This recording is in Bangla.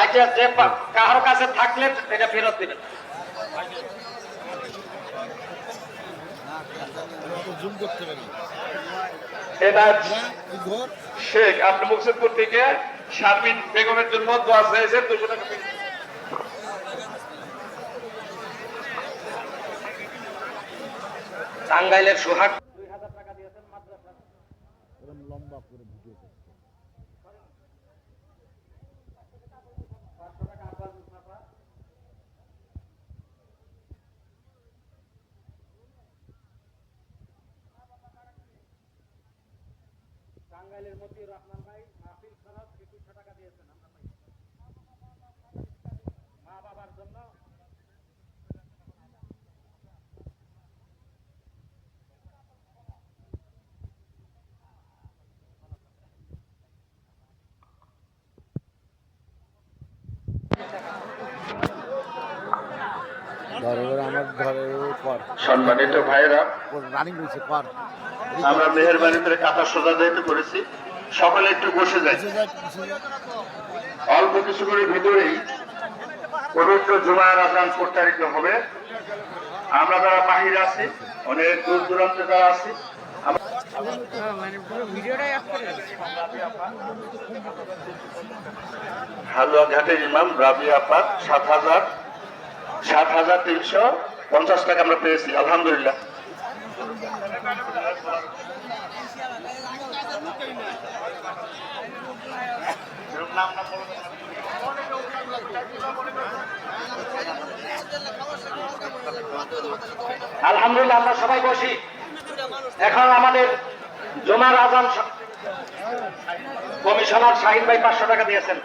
আচ্ছা কাছে থাকলে এটা ফেরত দিবেন। জন্য দোয়া চেয়েছেন দুশো টাকা। টাঙ্গাইলের সোহাগ। এরকম লম্বা করে ভিডিও টাঙ্গাইলের মতিউর রহমান ভাই মাহফিল খরচ একুশশো টাকা দিয়েছেন আমরা পাই। মা বাবার জন্য। আমার সম্মানিত ভাইরা রানিং রয়েছে কর। আমরা মেহরবানি করে কাতার সোজা যেহেতু করেছি। সকলে একটু বসে যাই। অল্প কিছু করে ভিতরেই পবিত্র জুমার আজান প্রচারিত হবে। আমরা যারা বাহিরে আছি, অনেক দূর দূরান্তে যারা আছি, হালুয়া ঘাটের ইমাম রাবি আপাত সাত হাজার সাত হাজার তিনশো পঞ্চাশ টাকা আমরা পেয়েছি, আলহামদুলিল্লাহ। আলহামদুলিল্লাহ আমরা সবাই বসি। এখন আমাদের জমার আজান কমিশনার শাহিন ভাই পাঁচশো টাকা দিয়েছেন।